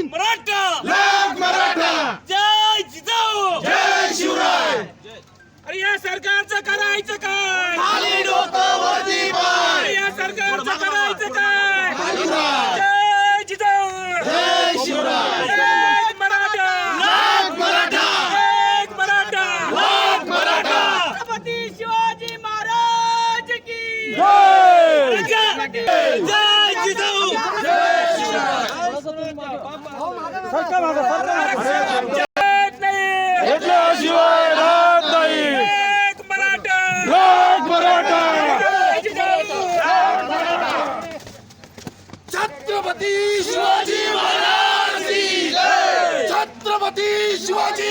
दिन मराठा! लाख मराठा! जय जिजाऊ! जय शिवराय! अरे या सरकारचं शिवाय राहत नाही. लोक मराठा. छत्रपती शिवाजी महाराज की जय. छत्रपती शिवाजी